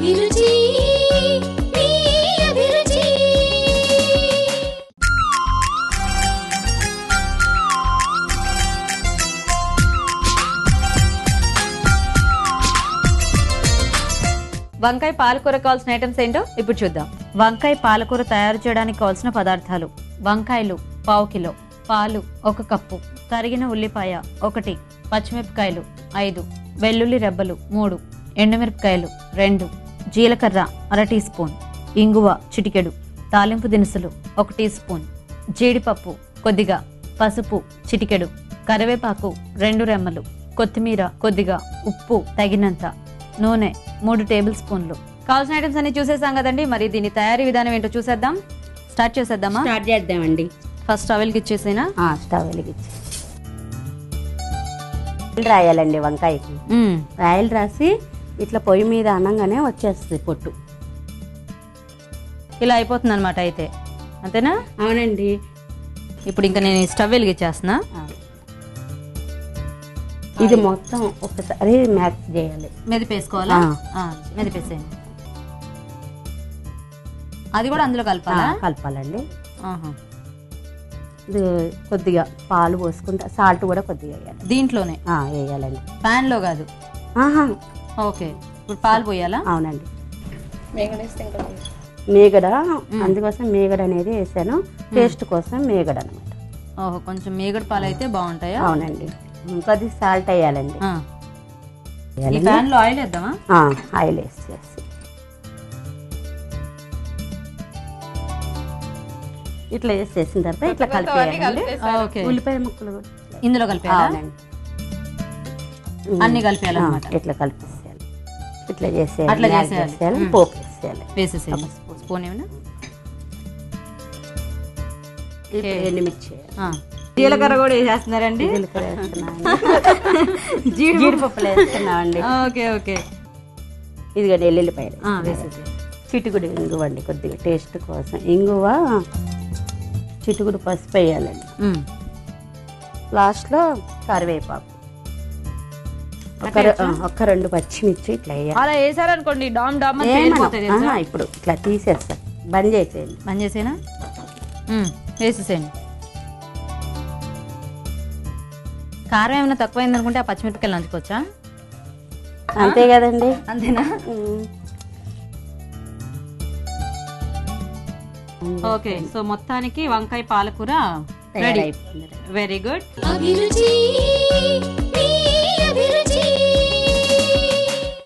అభిరుచి వంకాయ పాలకూర కావాల్సిన ఐటమ్స్ ఏంటో ఇప్పుడు చూద్దాం. వంకాయ పాలకూర తయారు చేయడానికి కావాల్సిన పదార్థాలు. వంకాయలు పావు కిలో పాలు ఒక కప్పు తరిగిన ఉల్లిపాయ ఒకటి పచ్చిమిరపకాయలు ఐదు వెల్లుల్లి రెబ్బలు మూడు ఎండుమిరపకాయలు రెండు జీలకర్ర అర టీ స్పూన్ ఇంగువ చిటికెడు తాలింపు దినుసులు ఒక టీ స్పూన్ జీడిపప్పు కొద్దిగా పసుపు చిటికెడు కరివేపాకు రెండు రెమ్మలు కొత్తిమీర కొద్దిగా ఉప్పు తగినంత నూనె మూడు టేబుల్ స్పూన్లు. కావాల్సిన ఐటమ్స్ అన్ని చూసేసాం కదండి మరి దీని తయారీ విధానం ఏంటో చూసేద్దాం. స్టార్ట్ చేసేద్దామా? స్టార్ట్ చేద్దామండి. ఫస్ట్ అవెల్కి ఇచ్చేసేనా? వెలిగించి రాయాలండి వంకాయకి. రాయలు రాసి ఇట్లా పొయ్యి మీద అనగానే వచ్చేస్తుంది పొట్టు. ఇలా అయిపోతుంది అనమాట అయితే. అంతేనా? అవునండి. ఇప్పుడు ఇంకా నేను స్టవ్ వెలిగించేస్తున్నా. ఇది మొత్తం ఒకసారి మ్యాక్స్ చేయాలి. మెదిపేసుకోవాలా? మెదిపేసేయండి. అది కూడా అందులో కలపాలా? కలపాలండి. ఇది కొద్దిగా పాలు పోసుకుంటా సాల్ట్ కూడా కొద్దిగా వేయాలి. దీంట్లోనే? వేయాలండి. పాన్లో కాదు. ఆహా. ఓకే. ఇప్పుడు పాలు పోయాలా? అవునండి. మేగడ అందుకోసం మేగడ అనేది వేసాను. టేస్ట్ కోసం మేగడ అనమాట ఓహో కొంచెం మేగడ పాలు అయితే బాగుంటాయా? అవునండి. కొద్ది సాల్ట్ వేయాలండి. ఆ. ఈ వేయాలండి. పాన్లో ఆయిల్ వేద్దామా? ఆయిల్ వేసేసి ఇట్లా వేసేసిన తర్వాత ఇట్లా కలిపేయాలండి. ఓకే. ఉల్లిపాయ ముక్కలు కూడా. ఇందులో కలిపేయాలా? అవునండి. అన్ని కలిపేయాలన్నమాట. ఇట్లా కలిపేసేయాలి. ఇట్లా చేసేయాలి అట్లా చేసేయాలి. పోపు వేసేయాలి. వేసేసేయండి. స్పూన్ ఏమైనా? ఎండుమిర్చి. జీలకర్ర కూడా వేసేస్తున్నారండి. జీడిపప్పులు వేస్తున్నామండి. Okay okay. ఇదిగోండి ఎల్లుల్లిపాయలు ఆ, వేసేసేయండి. చిటుకుడు ఇంగువ అండి కొద్దిగా టేస్ట్ కోసం. ఇంగువ చిటుకుడు పసుపు వేయాలండి. లాస్ట్లో కరివేపాకు. ఒక ఒక్క రెండు పచ్చిమిర్చి ఇట్లా వేయాలి. అలా వేసారనుకోండి డామ్ డామ్ ఇప్పుడు ఇట్లా తీసేస్తాను బంద్ చేసేయండి. బంద్ చేసేనా? వేసేసేయండి. కారం ఏమైనా తక్కువైంది అనుకుంటే ఆ పచ్చిమిరపకాయలు నంచుకోవచ్చా? అంతే కదండి. అంతేనా. ఓకే సో మొత్తానికి వంకాయ పాలకూర రెడీ. Very good